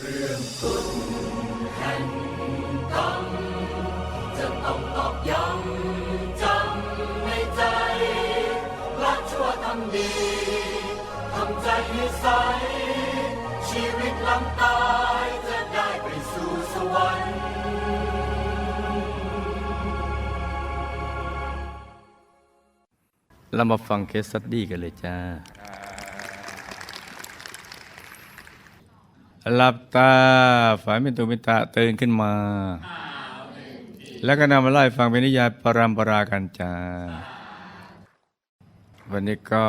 เรื่องต้นแห่งกรรมจะต้องตอกย้ำจำในใจรักชั่วทำดีทำใจให้ใส ชีวิตหลังตายจะได้ไปสู่สวรรค์เรามาฟังเคสสตดี้กันเลยจ้า หลับตาฝันเป็นตุเป็นตะตื่นขึ้นมา แล้วก็นำมาไล่ฟังเป็นนิยายปรำปรากันจาวันนี้ก็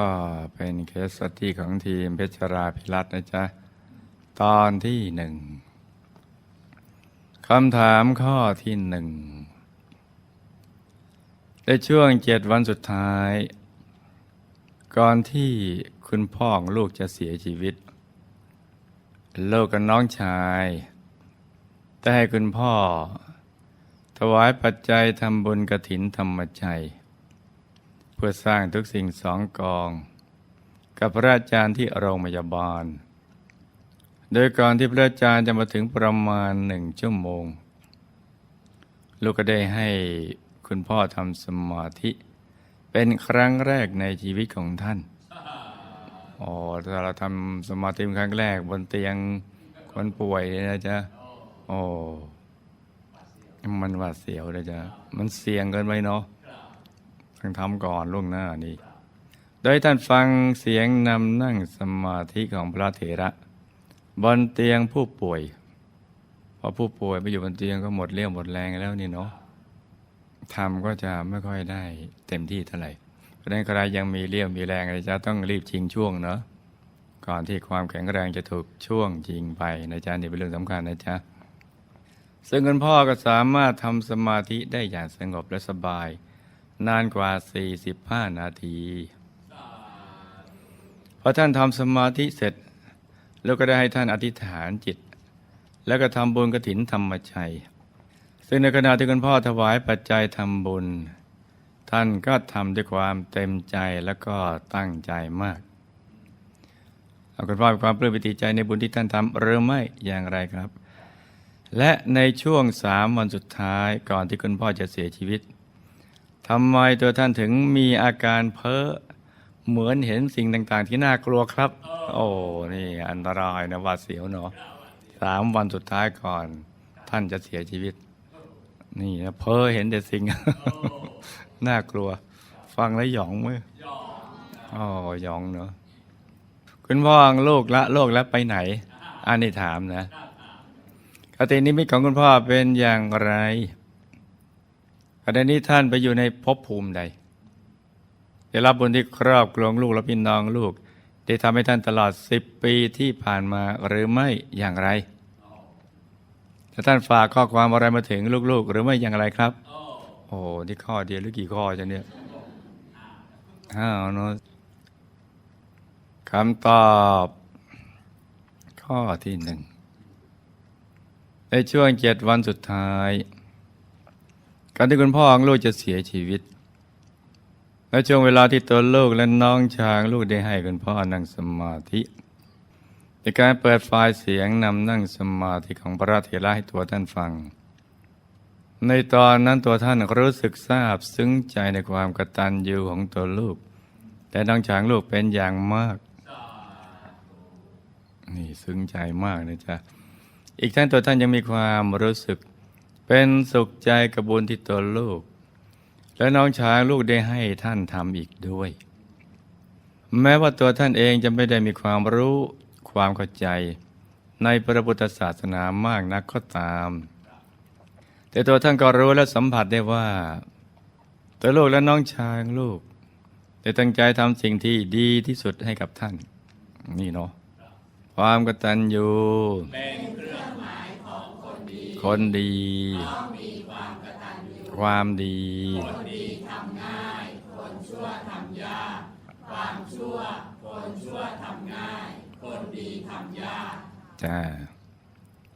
เป็นเคสสตี้ของทีมเพชรราพิรัตนะจ๊ะ ตอนที่หนึ่งคำถามข้อที่หนึ่งในช่วงเจ็ดวันสุดท้าย ก่อนที่คุณพ่อของลูกจะเสียชีวิต ลูกกับน้องชายได้ให้คุณพ่อ ถวายปัจจัยทำบุญกระถินธรรมชัย เพื่อสร้างทุกสิ่งสองกอง กับพระอาจารย์ที่โรงพยาบาล โดยก่อนที่พระอาจารย์จะมาถึงประมาณหนึ่งชั่วโมง ลูกก็ได้ให้คุณพ่อทำสมาธิ เป็นครั้งแรกในชีวิตของท่าน อ๋อถ้าเราทำสมาธิครั้งแรก บนเตียงคนป่วยนะจ๊ะโอ้มันหวาดเสียวเลยจ้ะมันเสี่ยงเกินไปเนาะต้องทำก่อนล่วงหน้านี้โดยท่านฟังเสียงนำนั่งสมาธิของพระเถระ บนเตียงผู้ป่วยพอผู้ป่วยไปอยู่บนเตียงก็หมดเรี่ยวหมดแรงแล้วนี่เนาะทำก็จะไม่ค่อยได้เต็มที่เท่าไหร่ ราะฉะนั้นใครยังมีเรี่ยวมีแรงนะจ๊ะต้องรีบชิงช่วงเนาะก่อนที่ความแข็งแรงจะถูกช่วงจริงไปนะจ๊ะนี่เป็นเรื่องสำคัญนะจ๊ะซึ่งคุณพ่อก็สามารถทำสมาธิได้อย่างสงบและสบาย นานกว่า 45 นาทีพอท่านทำสมาธิเสร็จ แล้วก็ได้ให้ท่านอธิษฐานจิต แล้วก็ทำบุญกระถินธรรมชัย ซึ่งในขณะที่คุณพ่อถวายปัจจัยทำบุญ ท่านก็ทำด้วยความเต็มใจแล้วก็ตั้งใจมากเอาคุณพ่อมีความปลื้มปิติใจในบุญที่ท่านทำหรือไม่อย่างไรครับ และในช่วงสามวันสุดท้ายก่อนที่คุณพ่อจะเสียชีวิตทำไมตัวท่านถึงมีอาการเพ้อเหมือนเห็นสิ่งต่าง ๆ ที่น่ากลัวครับ โอ้นี่อันตรายนะหวาดเสียวเนาะสามวันสุดท้ายก่อน ท่านจะเสียชีวิต นี่นะเพ้อเห็นแต่สิ่ง น่ากลัว ฟังแล้วหยองไหมอ๋อหยองเนาะคุณพ่อลูกละโลกแล้วไปไหน อันนี้ถามนะคตินิมิตของคุณพ่อเป็นอย่างไรขณะนี้ท่านไปอยู่ในภพภูมิใดได้รับบุญที่ครอบครองลูกและพี่น้องลูก ได้ทำให้ท่านตลอดสิบปีที่ผ่านมาหรือไม่อย่างไรถ้าท่านฝากข้อความอะไรมาถึงลูกๆ หรือไม่อย่างไรครับ โอ้โหนี่ข้อเดียวหรือกี่ข้อจะเนี่ยอ้าเนอะคำตอบ ข้อที่หนึ่งในช่วงเจ็ดวันสุดท้าย การที่คุณพ่อของลูกจะเสียชีวิต และช่วงเวลาที่ตัวลูกและน้องชางลูกได้ให้คุณพ่อนั่งสมาธิในการเปิดไฟล์เสียงนำนั่งสมาธิของพระเถระให้ตัวท่านฟัง ในตอนนั้นตัวท่านรู้สึกซาบซึ้งใจในความกตัญญูของตัวลูก แต่น้องช้างลูกเป็นอย่างมาก นี่ซึ้งใจมากนะจ๊ะ อีกท่านตัวท่านยังมีความรู้สึก เป็นสุขใจกับบุญที่ตัวลูก และน้องช้างลูกได้ให้ท่านทำอีกด้วย แม้ว่าตัวท่านเองจะไม่ได้มีความรู้ความเข้าใจ ในพระพุทธศาสนามากนักก็ตาม แต่ตัวท่านก็รู้และสัมผัสได้ว่า ตัวลูกและน้องชายลูกได้ตั้งใจทำสิ่งที่ดีที่สุดให้กับท่าน นี่เนาะความกตัญญูคนดีความความดีคนดีทำง่าย คนชั่วทำยากความชั่ว คนชั่วทำง่าย คนดีทำยากจ้า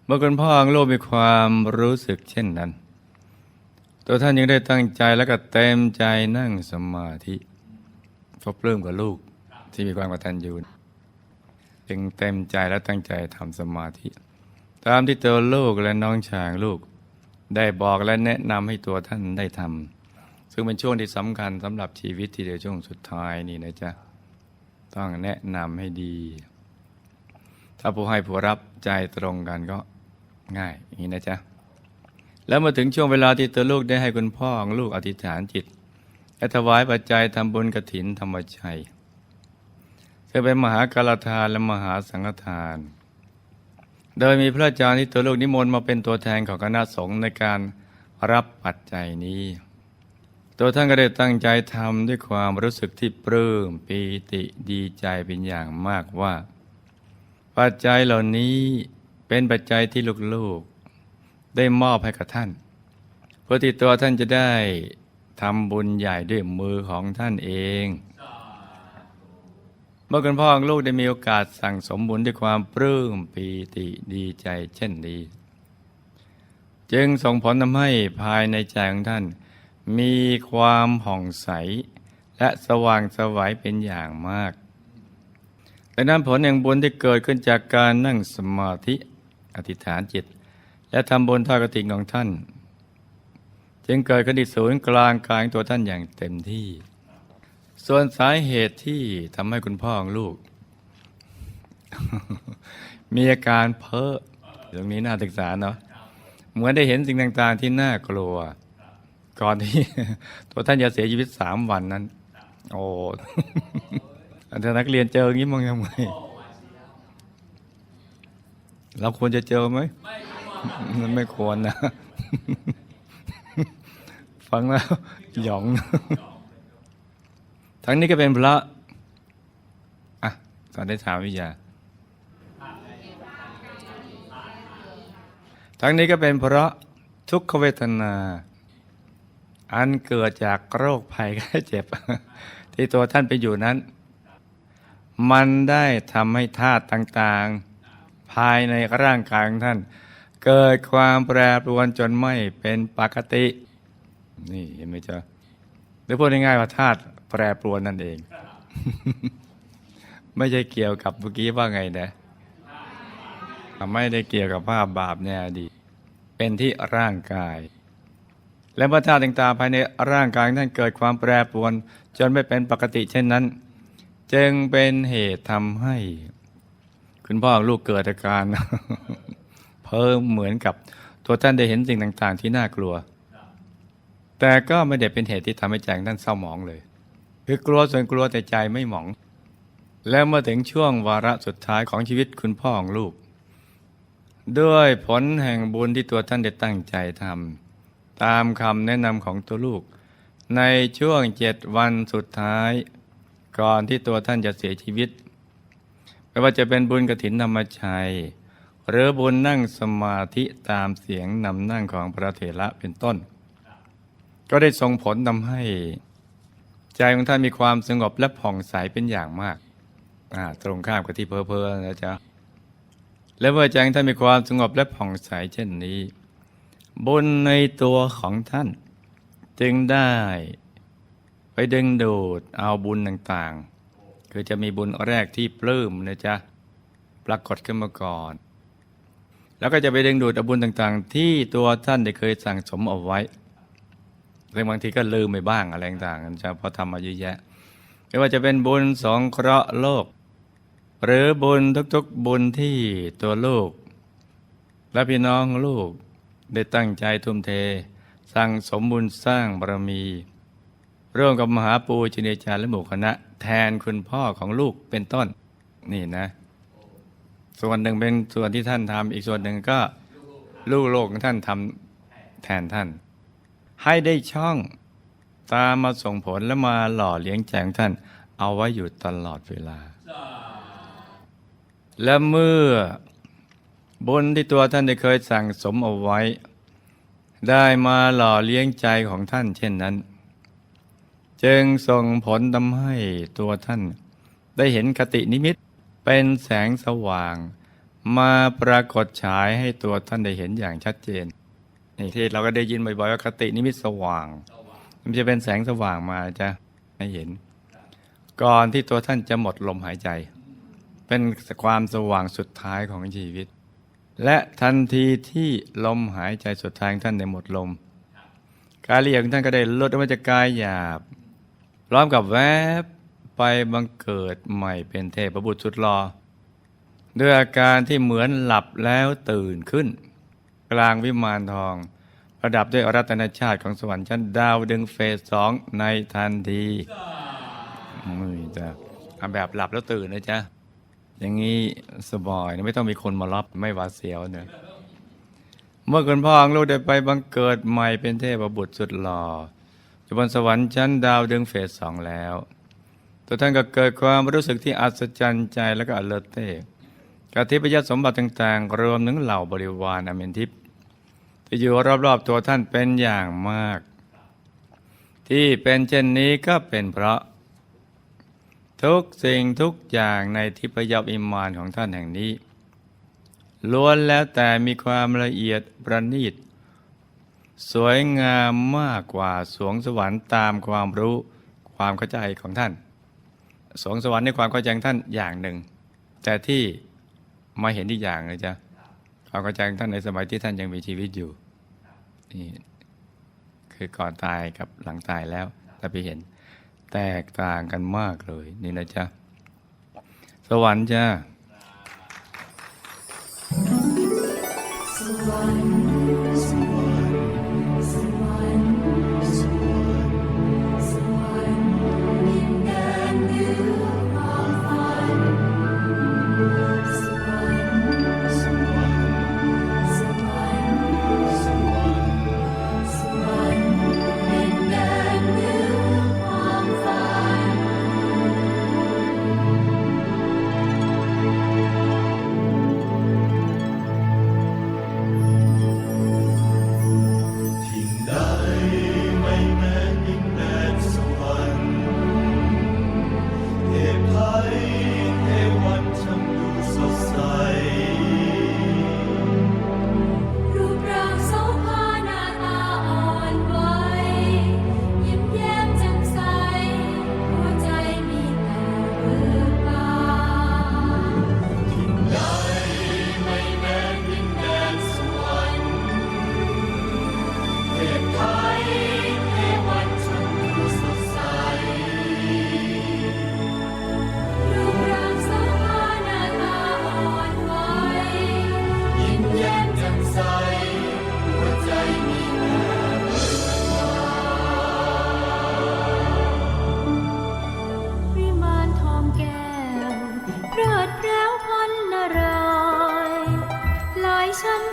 เมื่อคุณพ่อของลูกมีความรู้สึกเช่นนั้น ตัวท่านยังได้ตั้งใจและก็เต็มใจนั่งสมาธิเพราะปลื้มกับลูกที่มีความกตัญญูจึงเต็มใจและตั้งใจทำสมาธิ ตามที่ตัวลูกและน้องชายลูก ได้บอกและแนะนำให้ตัวท่านได้ทำซึ่งเป็นช่วงที่สำคัญสำหรับชีวิตที่เดียวช่วงสุดท้ายนี่นะจ๊ะต้องแนะนำให้ดี ถ้าผู้ให้ผู้รับใจตรงกันก็ ง่ายอย่างนี้นะจ๊ะ แล้วมาถึงช่วงเวลาที่ตัวลูกได้ให้คุณพ่อของลูกอธิษฐานจิต และถวายปัจจัยทำบุญกระถินธรรมชัยซึ่งเป็นมหากรทานและมหาสังฆทาน โดยมีพระอาจารย์ที่ตัวลูกนิมนต์มาเป็นตัวแทนของคณะสงฆ์ในการรับปัจจัยนี้ ตัวท่านก็ได้ตั้งใจทำด้วยความรู้สึกที่ปลื้มปีติดีใจเป็นอย่างมากว่า ปัจจัยเหล่านี้ เป็นปัจจัยที่ลูกๆ ได้มอบให้กับท่านเพื่อที่ตัวท่านจะได้ทำบุญใหญ่ด้วยมือของท่านเอง เมื่อคุณพ่อของลูกได้มีโอกาสสั่งสมบุญด้วยความปลื้มปีติดีใจเช่นนี้ จึงส่งผลทำให้ภายในใจของท่าน มีความผ่องใส และสว่างสวัยเป็นอย่างมากดังนั้นผลแห่งบุญที่เกิดขึ้นจากการนั่งสมาธิ อธิษฐานจิต และทำบุญทอดกฐินของท่าน จึงเกิดขึ้นที่ศูนย์กลางกลางตัวท่านอย่างเต็มที่ ส่วนสาเหตุที่ทำให้คุณพ่อของลูก มีอาการเพ้อตรงนี้น่าศึกษาเนาะเหมือนได้เห็นสิ่งต่าง ๆ ที่น่ากลัว ก่อนที่ตัวท่านจะเสียชีวิตสามวันนั้น โอ้ถ้านักเรียนเจออย่างนี้มองยังไง เราควรจะเจอไหมมันไม่ควรนะ ฟังแล้วหยอง ทั้งนี้ก็เป็นพระ อะตอนได้ถามวิทยา ทั้งนี้ก็เป็นเพราะทุกขเวทนา อันเกิดจากโรคภัยไข้เจ็บ ที่ตัวท่านไปอยู่นั้น มันได้ทำให้ธาตุต่างๆ ภายในร่างกายของท่าน เกิดความแปรปรวนจนไม่เป็นปกติ นี่เห็นไหมจ๊ะหรือพูดง่ายๆว่าธาตุแปรปรวนนั่นเอง ไม่ใช่เกี่ยวกับเมื่อกี้ว่าไงนะไม่ได้เกี่ยวกับภาพบาปในอดีตเป็นที่ร่างกาย และเมื่อธาตุต่างๆภายในร่างกายท่านเกิดความแปรปรวน จนไม่เป็นปกติเช่นนั้น จึงเป็นเหตุทำให้ คุณพ่อลูกเกิดอาการเพิ่มเหมือนกับตัวท่านได้เห็นสิ่งต่าง ๆ ที่น่ากลัว แต่ก็ไม่ได้เป็นเหตุที่ทำให้ใจของท่านเศร้าหมองเลย คือกลัวส่วนกลัวแต่ใจไม่หมอง แล้วเมื่อถึงช่วงวาระสุดท้ายของชีวิตคุณพ่อของลูก ด้วยผลแห่งบุญที่ตัวท่านได้ตั้งใจทำตามคำแนะนำของตัวลูก ในช่วงเจ็ดวันสุดท้าย ก่อนที่ตัวท่านจะเสียชีวิต ไม่ว่าจะเป็นบุญกระถินธรรมชัย หรือบุญนั่งสมาธิตามเสียงนำนั่งของพระเถระเป็นต้น ก็ได้ส่งผลทำให้ ใจของท่านมีความสงบและผ่องใสเป็นอย่างมาก ตรงข้ามกับที่เพอเพอๆนะจ๊ะและเมื่อใจของท่านมีความสงบและผ่องใสเช่นนี้ บุญในตัวของท่าน จึงได้ไปดึงดูดเอาบุญต่าง คือจะมีบุญแรกที่ปลื้มนะจ๊ะปรากฏขึ้นมาก่อน แล้วก็จะไปดึงดูดอาบุญต่างๆ ที่ตัวท่านได้เคยสั่งสมเอาไว้ซึ่งบางทีก็ลืมไปบ้างอะไรต่างๆนะจ๊ะเพราะทำมาเยอะแยะไม่ว่าจะเป็นบุญสองเคราะห์โลก หรือบุญทุกๆบุญที่ตัวลูก และพี่น้องลูกได้ตั้งใจทุ่มเท สั่งสมบุญสร้างบารมี ร่วมกับมหาปูชนียาจารย์และหมู่คณะ แทนคุณพ่อของลูกเป็นต้น นี่นะ ส่วนหนึ่งเป็นส่วนที่ท่านทำอีกส่วนหนึ่งก็ลูกโลกของท่านทำแทนท่าน ให้ได้ช่องตามมาส่งผลและมาหล่อเลี้ยงแจของท่าน เอาไว้อยู่ตลอดเวลา และเมื่อบุญที่ตัวท่านได้เคยสั่งสมเอาไว้ ได้มาหล่อเลี้ยงใจของท่านเช่นนั้น จึงส่งผลทำให้ตัวท่าน ได้เห็นคตินิมิตเป็นแสงสว่าง มาปรากฏฉายให้ตัวท่านได้เห็นอย่างชัดเจนนี่ที่เราก็ได้ยินบ่อยๆว่าคตินิมิตสว่าง มันจะเป็นแสงสว่างมาจะให้เห็น ก่อนที่ตัวท่านจะหมดลมหายใจ เป็นความสว่างสุดท้ายของชีวิต และทันทีที่ลมหายใจสุดท้ายท่านในหมดลมกายละเอียดของท่านก็ได้ลดออกมาจากกายหยาบ พร้อมกับแวบไปบังเกิดใหม่เป็นเทพบุตรสุดหลอด้วยอาการที่เหมือนหลับแล้วตื่นขึ้น กลางวิมานทอง ประดับด้วยอรัตนชาติของสวรรค์ชั้นดาวดึงเฟสสองในทันทีมือจ้ะทำแบบหลับแล้วตื่นนะจ๊ะ อย่างนี้สบายไม่ต้องมีคนมารับไม่หวาดเสียวเนอะเมื่อคุณพ่อของลูกได้ไปบังเกิดใหม่เป็นเทพบุตรสุดหล่อ อยู่บนสวรรค์ชั้นดาวดึงเฟสสองแล้ว ตัวท่านก็เกิดความรู้สึกที่อัศจรรย์ใจและก็อเลิศเต้กับทิพยสมบัติต่างๆ รวมถึงเหล่าบริวารอเมนทิพย์ที่อยู่รอบๆตัวท่านเป็นอย่างมาก ที่เป็นเช่นนี้ก็เป็นเพราะ ทุกสิ่งทุกอย่างในทิพยวิมานของท่านแห่งนี้ล้วนแล้วแต่มีความละเอียดประณีต สวยงามมากกว่าสวงสวรรค์ตามความรู้ความเข้าใจของท่าน สวงสวรรค์ในความเข้าใจของท่านอย่างหนึ่ง แต่ที่มาเห็นอีกอย่างเลยจ้ะความเข้าใจของท่านในสมัยที่ท่านยังมีชีวิตอยู่นี่คือก่อนตายกับหลังตายแล้วแต่ไปเห็น แตกต่างกันมากเลยนี่นะจ๊ะสวรรค์จ้าทิ้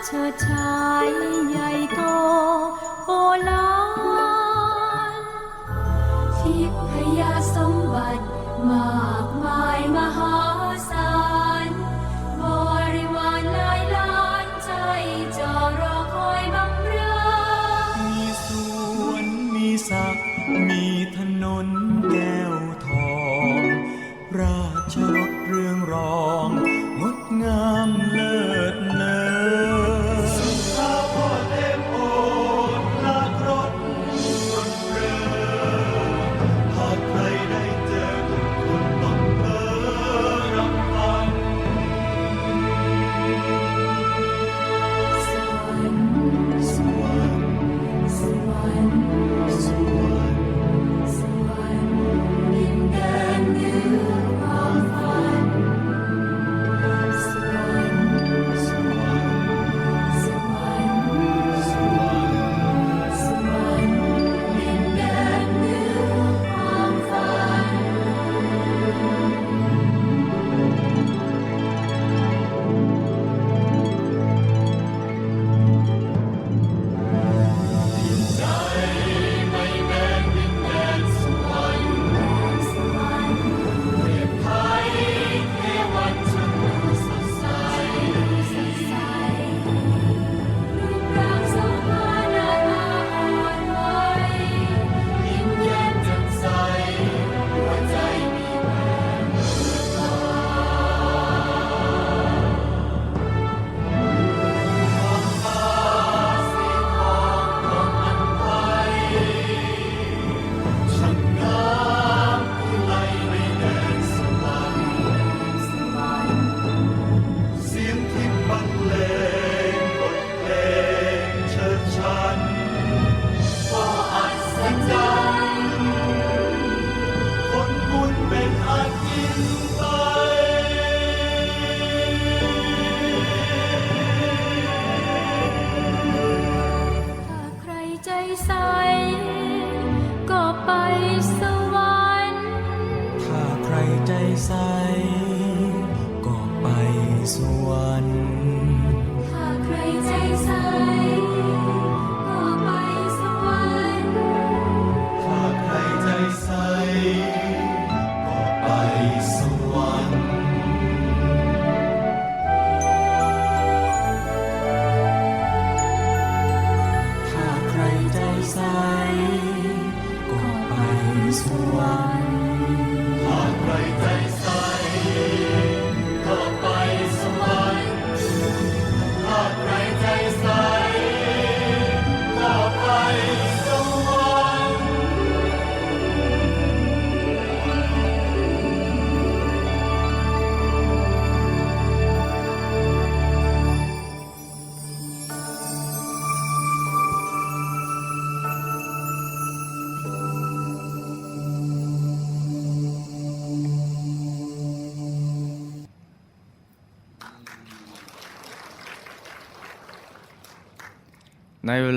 เฉิดชายใหญ่โตโอฬารทิพยสมบัติมากมายมหา ไ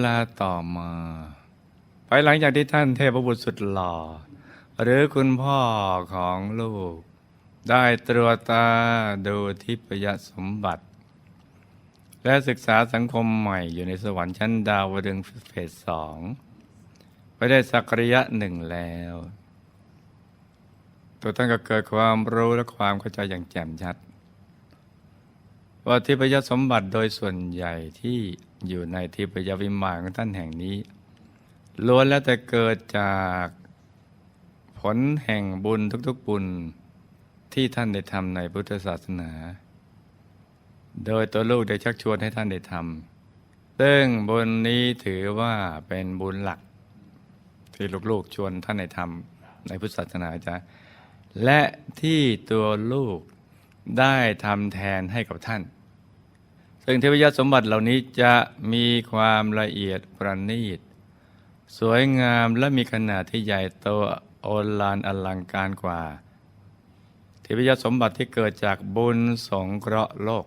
ลาต่อมาภายหลังจากที่ท่านเทพบุตรสุดหล่อ หรือคุณพ่อของลูก ได้ตรวจตาดูทิพยสมบัติ และศึกษาสังคมใหม่อยู่ในสวรรค์ชั้นดาวดึงเฟสสองไปได้สักระยะหนึ่งแล้ว ตัวท่านก็เกิดความรู้และความเข้าใจอย่างแจ่มชัด ว่าทิพยสมบัติโดยส่วนใหญ่ที่ อยู่ในทิพยวิมานของท่านแห่งนี้ล้วนแล้วแต่เกิดจากผลแห่งบุญทุกๆบุญที่ท่านได้ทำในพุทธศาสนา โดยตัวลูกได้ชักชวนให้ท่านได้ทำซึ่งบุญนี้ถือว่าเป็นบุญหลัก ที่ลูกๆชวนท่านได้ทำในพุทธศาสนาจ้ะและที่ตัวลูกได้ทำแทนให้กับท่าน ซึ่งเทพยสมบัติเหล่านี้จะมีความละเอียดประณีต สวยงามและมีขนาดที่ใหญ่โตโอฬารอลังการกว่า เทพยสมบัติที่เกิดจากบุญสงเคราะห์โลก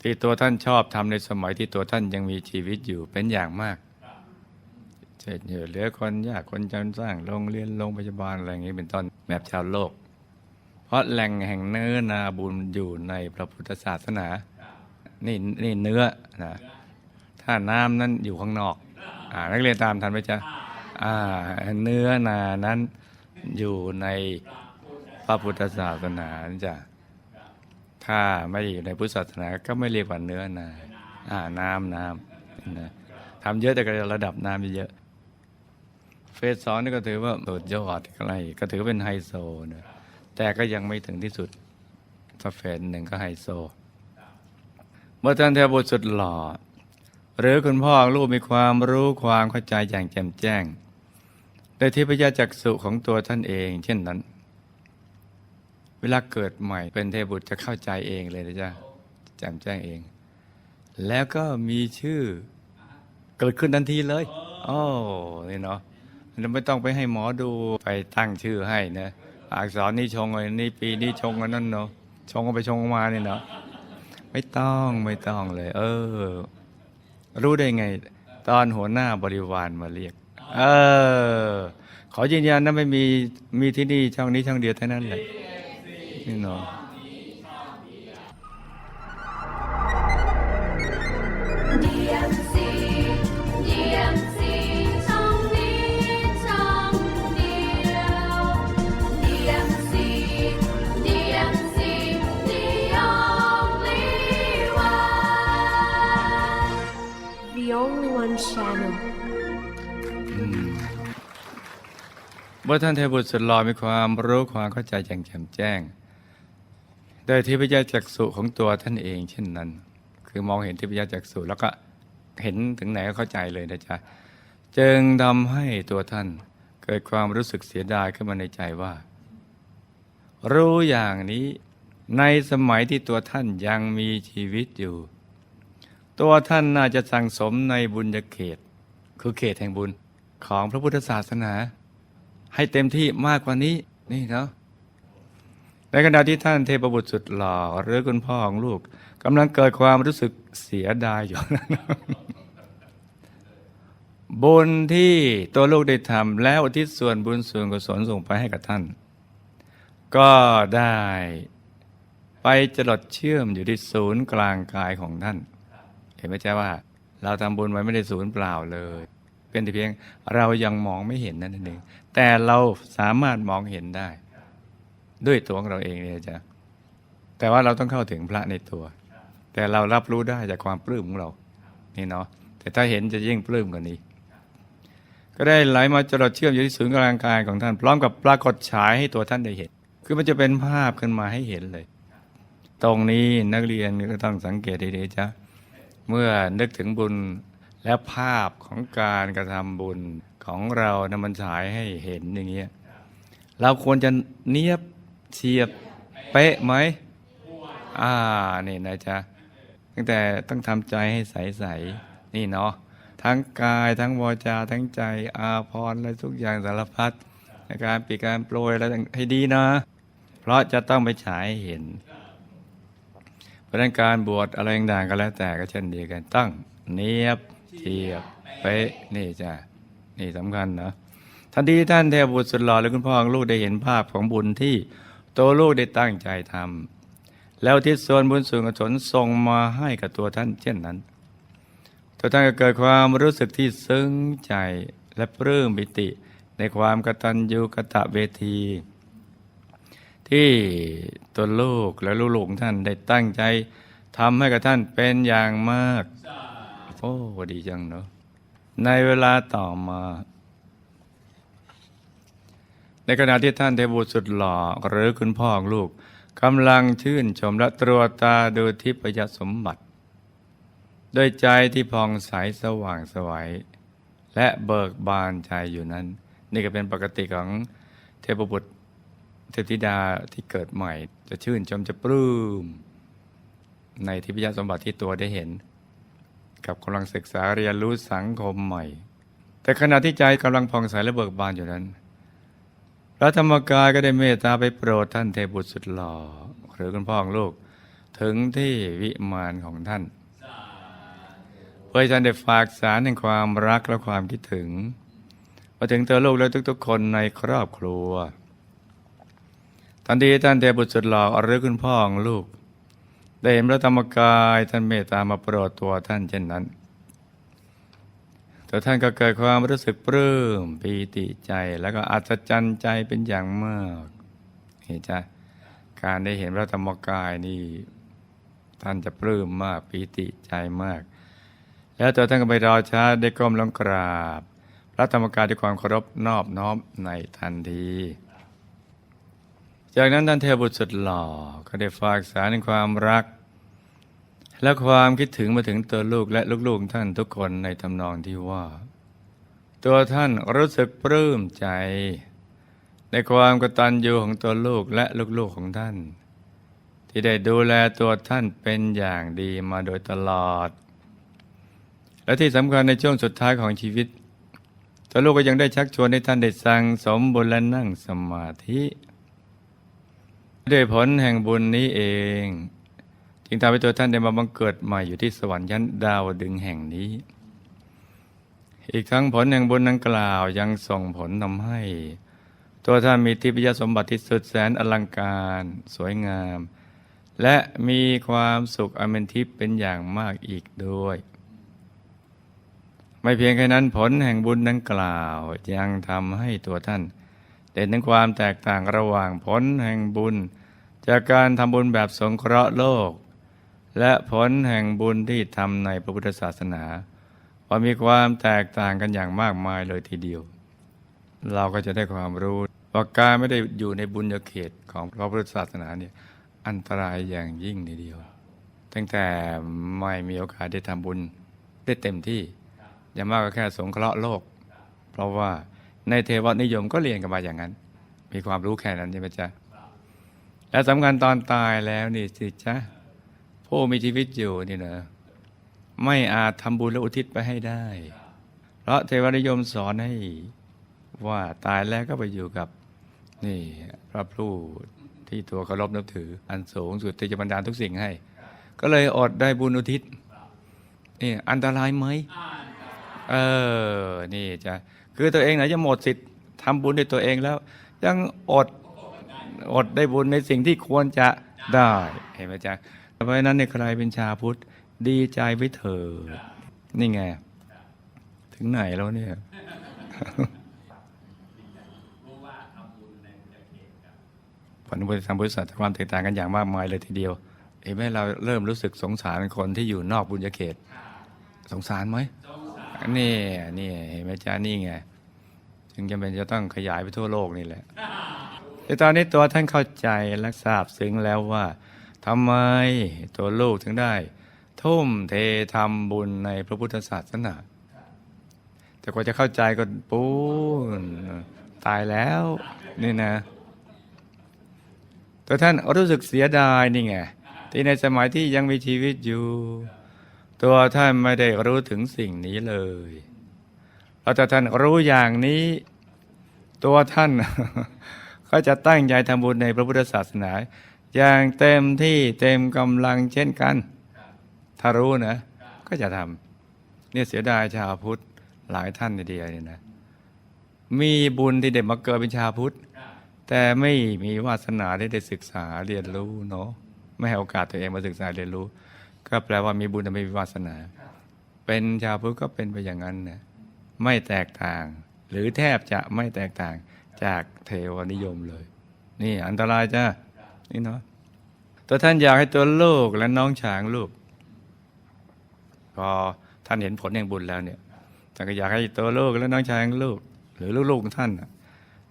ที่ตัวท่านชอบทำในสมัยที่ตัวท่านยังมีชีวิตอยู่เป็นอย่างมากเช่นเหลือคนยากคนจนสร้างโรงเรียนโรงพยาบาลอะไรอย่างนี้เป็นต้นแบบชาวโลก เพราะแหล่งแห่งเนื้อนาบุญอยู่ในพระพุทธศาสนา นี่นี่เนื้อนะถ้าน้ำนั้นอยู่ข้างนอกอ่านักเรียนตามทันไหมจ๊ะอ่าเนื้อนานั้นอยู่ในพระพุทธศาสนาจ้ะถ้าไม่อยู่ในพุทธศาสนาก็ไม่เรียกว่าเนื้อนาอ่าน้ำน้ำนะทำเยอะแต่ก็ระดับน้ำเยอะเฟสสองนี่ก็ถือว่าสุดยอดอะไรก็ถือเป็นไฮโซนะแต่ก็ยังไม่ถึงที่สุดถ้าเฟสหนึ่งก็ไฮโซ มื่อท่านเทพบุตรสุดหล่อ หรือคุณพ่อลูกมีความรู้ความเข้าใจอย่างแจ่มแจ้งได้ทิพยจักษุของตัวท่านเอง เช่นนั้น เวลาเกิดใหม่เป็นเทพบุตรจะเข้าใจเองเลยนะจ๊ะแจ่มแจ้งเอง แล้วก็มีชื่อเกิดขึ้นทันทีเลยโอ้นี่เนาะเราไม่ต้องไปให้หมอดูไปตั้งชื่อให้นะอักษรนี้ชงอันนี้ปีนี้ชงอันนั้นเนาะชงกันไปชงมาเนี่ยเนาะ ไม่ต้องไม่ต้องเลย เออ รู้ได้ไง ตอนหัวหน้าบริวารมาเรียก เออ ขอยืนยันนะไม่มีมีที่นี่ช่องนี้ช่องเดียวเท่านั้นแหละนี่เนาะ เมื่อท่านเทพบุตรสุดหล่อมีความรู้ความเข้าใจอย่างแจ่มแจ้งโดยทิพยจักษุของตัวท่านเองเช่นนั้น คือมองเห็นทิพยจักษุแล้วก็เห็นถึงไหนก็เข้าใจเลยนะจ๊ะจึงทำให้ตัวท่านเกิดความรู้สึกเสียดายขึ้นมาในใจว่า รู้อย่างนี้ในสมัยที่ตัวท่านยังมีชีวิตอยู่ ตัวท่านน่าจะสั่งสมในบุญญาเขต คือเขตแห่งบุญของพระพุทธศาสนา ให้เต็มที่มากกว่านี้นี่เนาะในขณะที่ท่านเทพบุตรสุดหล่อหรือคุณพ่อของลูกกำลังเกิดความรู้สึกเสียดายอยู่บุญที่ตัวลูกได้ทำแล้วอุทิศส่วนบุญส่วนกุศลส่งไปให้กับท่าน ก็ได้ไปจรดเชื่อมอยู่ที่ศูนย์กลางกายของท่าน เห็นไหมจ๊ะว่า เราทำบุญไว้ไม่ได้ศูนย์เปล่าเลย เป็นแต่เพียงเรายังมองไม่เห็นนั่นเอง แต่เราสามารถมองเห็นได้ ด้วยตัวของเราเองเนี่ยจ๊ะแต่ว่าเราต้องเข้าถึงพระในตัว แต่เรารับรู้ได้จากความปลื้มของเรา นี่เนาะแต่ถ้าเห็นจะยิ่งปลื้มกว่านี้ ก็ได้ไหลมาจรดเชื่อมอยู่ที่ศูนย์กลางกายของท่าน พร้อมกับปรากฏฉายให้ตัวท่านได้เห็น คือมันจะเป็นภาพขึ้นมาให้เห็นเลย ตรงนี้นักเรียนก็ต้องสังเกตดีๆจ้ะเมื่อนึกถึงบุญและภาพของการกระทำบุญ ของเรานะมันฉายให้เห็นอย่างเงี้ยเราควรจะเนียบเฉียบเป๊ะไหมอ่านี่นะจ๊ะตั้งแต่ต้องทำใจให้ใสๆนี่เนาะทั้งกายทั้งวาจาทั้งใจอาพรและทุกอย่างสารพัดในการปีการโปรยแล้วให้ดีนะ เพราะจะต้องไปฉายหเห็น เพราะนั้นการบวชอะไรต่างๆก็แล้วแต่ก็เช่นเดียวกันต้องเนียบเทียบเป๊ะนี่จ้ะ นี่สำคัญนะทันทีท่านเทพบุตรสุดหล่อและคุณพ่อของลูกได้เห็นภาพของบุญที่ตัวลูกได้ตั้งใจทำแล้วทิศส่วนบุญส่วนกุศลส่งมาให้กับตัวท่านเช่นนั้น ตัวท่านก็เกิดความรู้สึกที่ซึ้งใจและปลื้มปิติในความกตัญญูกตะเวที ที่ตัวลูกและลูกๆของท่านได้ตั้งใจทำให้กับท่านเป็นอย่างมาก โอ้ดีจังเนาะ ในเวลาต่อมา ในขณะที่ท่านเทพบุตรสุดหล่อหรือคุณพ่อของลูกกำลังชื่นชมและตรวจตาดูทิพยสมบัติ ด้วยใจที่พองใสสว่างไสวัยและเบิกบานใจอยู่นั้น นี่ก็เป็นปกติของเทพบุตรเทพธิดาที่เกิดใหม่ จะชื่นชมจะปลื้มในทิพยสมบัติที่ตัวได้เห็น กับกำลังศึกษาเรียนรู้สังคมใหม่ แต่ขณะที่ใจกำลังพองใสและเบิกบานอยู่นั้น พระธรรมกายก็ได้เมตตาไปโปรดท่านเทพบุตรสุดหล่อหรือคุณพ่อของลูกถึงที่วิมานของท่าน เพื่อท่านได้ฝากสารแห่งความรักและความคิดถึงมาถึงตัวลูกและทุกๆ คนในครอบครัวทันทีท่านเทพบุตรสุดหล่อหรือคุณพ่อของลูก ได้เห็นพระธรรมกายท่านเมตตามาโปรดตัวท่านเช่นนั้น แต่ท่านก็เกิดความรู้สึกปลื้มปีติใจแล้วก็อัศจรรย์ใจเป็นอย่างมากเห็นจ้ะการได้เห็นพระธรรมกายนี่ท่านจะปลื้มมากปีติใจมาก แล้วตัวท่านก็ไปรอช้าได้ก้มลงกราบ พระธรรมกายด้วยความเคารพนอบน้อมในทันที จากนั้นท่านเทพบุตรสุดหล่อ ก็ได้ฝากสารในความรัก และความคิดถึงมาถึงตัวลูกและลูกๆท่านทุกคนในทำนองที่ว่า ตัวท่านรู้สึกปลื้มใจ ในความกตัญญูของตัวลูกและลูกๆของท่าน ที่ได้ดูแลตัวท่านเป็นอย่างดีมาโดยตลอด และที่สำคัญในช่วงสุดท้ายของชีวิตตัวลูกก็ยังได้ชักชวนให้ท่านได้สั่งสมบุญและนั่งสมาธิ ด้วยผลแห่งบุญนี้เอง จึงทำให้ตัวท่านได้มาบังเกิดใหม่อยู่ที่สวรรค์ชั้นดาวดึงแห่งนี้ อีกทั้งผลแห่งบุญดังกล่าวยังส่งผลทำให้ ตัวท่านมีทิพยสมบัติที่สุดแสนอลังการ สวยงาม และมีความสุขอเป็นทิพเป็นอย่างมากอีกด้วย ไม่เพียงแค่นั้นผลแห่งบุญดังกล่าวยังทำให้ตัวท่าน เด่นถึงความแตกต่างระหว่างผลแห่งบุญ จากการทำบุญแบบสงเคราะห์โลก และผลแห่งบุญที่ทำในพระพุทธศาสนาว่ามีความแตกต่างกันอย่างมากมายเลยทีเดียว เราก็จะได้ความรู้ว่าการไม่ได้อยู่ในบุญญาเขตของพระพุทธศาสนาเนี่ยอันตรายอย่างยิ่งทีเดียว ตั้งแต่ไม่มีโอกาสได้ทำบุญได้เต็มที่อย่างมากก็แค่สงเคราะห์โลก เพราะว่า ในเทวนิยมก็เรียนกันมาอย่างนั้น มีความรู้แค่นั้นใช่ไหมจ๊ะและสำคัญตอนตายแล้วนี่สิจ๊ะผู้มีชีวิตอยู่นี่นะไม่อาจทำบุญและอุทิศไปให้ได้ เพราะเทวนิยมสอนให้ว่าตายแล้วก็ไปอยู่กับนี่พระผู้ที่ตัวเคารพนับถือ อันสูงสุดที่จะบรรดาลทุกสิ่งให้ ก็เลยอดได้บุญอุทิศนี่อันตรายไหมเออ นี่จ้ะ คือตัวเองไหนจะหมดสิทธิ์ทำบุญด้วยตัวเองแล้ว ยังอดอดได้บุญในสิ่งที่ควรจะได้เห็นไหมจ๊ะเพราะฉะนั้นในใครเป็นชาพุทธดีใจไว้เถิดนี่ไง ถึงไหนแล้วเนี่ยผลบุญทางบริษัทความแตกต่างกันอย่างมากมายเลยทีเดียวเห็นไหมเราเริ่มรู้สึกสงสารคนที่อยู่นอกบุญญาเขต สงสารไหม นี่นี่เห็นไหมจ๊ะนี่ไงจึงจำเป็นจะต้องขยายไปทั่วโลกนี่แหละแต่ตอนนี้ตัวท่านเข้าใจและทราบซึ้งแล้วว่าทำไมตัวลูกถึงได้ ทุ่มเททำบุญในพระพุทธศาสนาแต่กว่าจะเข้าใจก็ปูนตายแล้วนี่นะตัวท่านรู้สึกเสียดายนี่ไงที่ในสมัยที่ยังมีชีวิตอยู่ ตัวท่านไม่ได้รู้ถึงสิ่งนี้เลยเราะท่านรู้อย่างนี้ ตัวท่าน ก็จะตั้งใจทำบุญในพระพุทธศาสนา อย่างเต็มที่เต็มกำลังเช่นกัน ถ้ารู้นะ ก็จะทำเนี่ยเสียดายชาวพุทธหลายท่านในเดียวเนี่ยนะ มีบุญที่เด็กมาเกิดเป็นชาวพุทธ แต่ไม่มีวาสนาที่ได้ศึกษาเรียนรู้เนาะไม่ให้โอกาสตัวเองมาศึกษาเรียนรู้ ก็แปลว่ามีบุญแต่ไม่มีวาสนา เป็นชาวพุทธก็เป็นไปอย่างนั้นนะไม่แตกต่าง หรือแทบจะไม่แตกต่างจากเทวนิยมเลย นี่อันตรายจ้านี่เนาะตัวท่านอยากให้ตัวลูกและน้องช้างลูก พอท่านเห็นผลแห่งบุญแล้วเนี่ยท่านก็อยากให้ตัวลูกและน้องชายของลูก หรือลูกๆของท่าน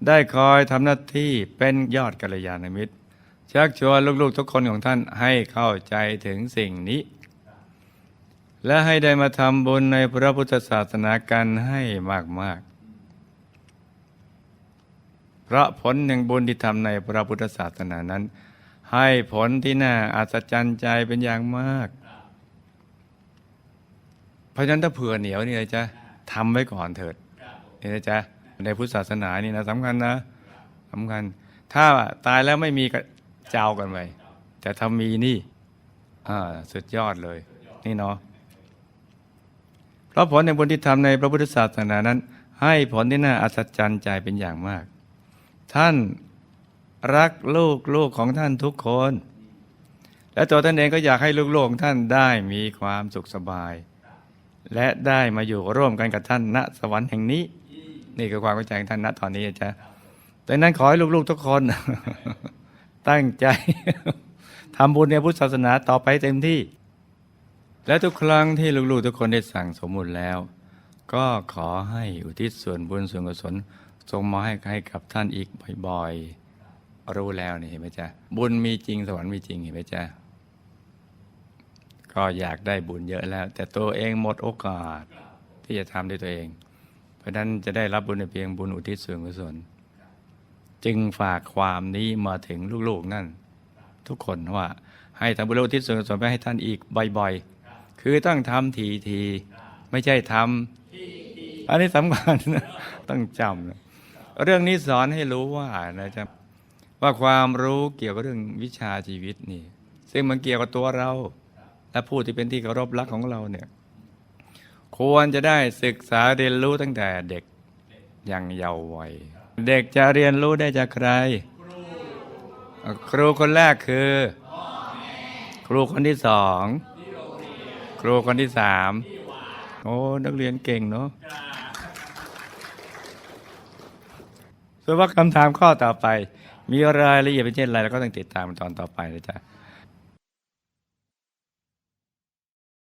ได้คอยทำหน้าที่เป็นยอดกัลยาณมิตร ชักชวนลูกๆทุกคนของท่านให้เข้าใจถึงสิ่งนี้ และให้ได้มาทำบุญในพระพุทธศาสนากันให้มากๆ เพราะผลแห่งบุญที่ทำในพระพุทธศาสนานั้น ให้ผลที่น่าอัศจรรย์ใจเป็นอย่างมากเพราะฉะนั้นถ้าเผื่อเหนียวนี่นะจ๊ะทำไว้ก่อนเถิดนี่นะจ๊ะในพุทธศาสนานี่นะสำคัญนะสำคัญ ถ้าตายแล้วไม่มี เจ้ากันไปแต่ถ้ามีนี่สุดยอดเลย นี่เนาะเพราะผลในบุญที่ทำในพระพุทธศาสนานั้น ให้ผลที่น่าอัศจรรย์ใจเป็นอย่างมาก ท่านรักลูกลูกของท่านทุกคน และตัวท่านเองก็อยากให้ลูกๆของท่านได้มีความสุขสบาย และได้มาอยู่ร่วมกันกับท่านณสวรรค์แห่งนี้ นี่คือความเข้าใจของท่านณตอนนี้จ๊ะดังนั้นขอให้ลูกๆทุกคน ตั้งใจทำบุญในพุทธศาสนาต่อไปเต็มที่ และทุกครั้งที่ลูกๆทุกคนได้สั่งสมบุญแล้ว ก็ขอให้อุทิศส่วนบุญส่วนกุศลส่งมาให้ให้กับท่านอีกบ่อยๆ รู้แล้วนี่เห็นไหมจ๊ะ บุญมีจริงสวรรค์มีจริงเห็นไหมจ๊ะ ก็อยากได้บุญเยอะแล้ว แต่ตัวเองหมดโอกาสที่จะทำด้วยตัวเอง เพราะฉะนั้นจะได้รับบุญในเพียงบุญอุทิศส่วนกุศล จึงฝากความนี้มาถึงลูกๆนั่น ทุกคนว่าให้ทำบุญอุทิศส่วนกุศลไปให้ท่านอีกบ่อยๆ คือต้องทำทีทีๆไม่ใช่ทำอันนี้สำคัญต้องจำนะเรื่องนี้สอนให้รู้ว่านะจ๊ะว่าความรู้เกี่ยวกับเรื่องวิชาชีวิตนี่ ซึ่งมันเกี่ยวกับตัวเรา และผู้ที่เป็นที่เคารพรักของเราเนี่ยควรจะได้ศึกษาเรียนรู้ตั้งแต่เด็กยังเยาว์วัย เด็กจะเรียนรู้ได้จากใคร ครูคนแรกคือ ครูคนที่สอง ครูคนที่สาม โอ้ นักเรียนเก่งเนาะส่วนว่าคำถามข้อต่อไป มีรายละเอียดเป็นเช่นไรเราก็ต้องติดตามตอนต่อไปนะจ๊ะ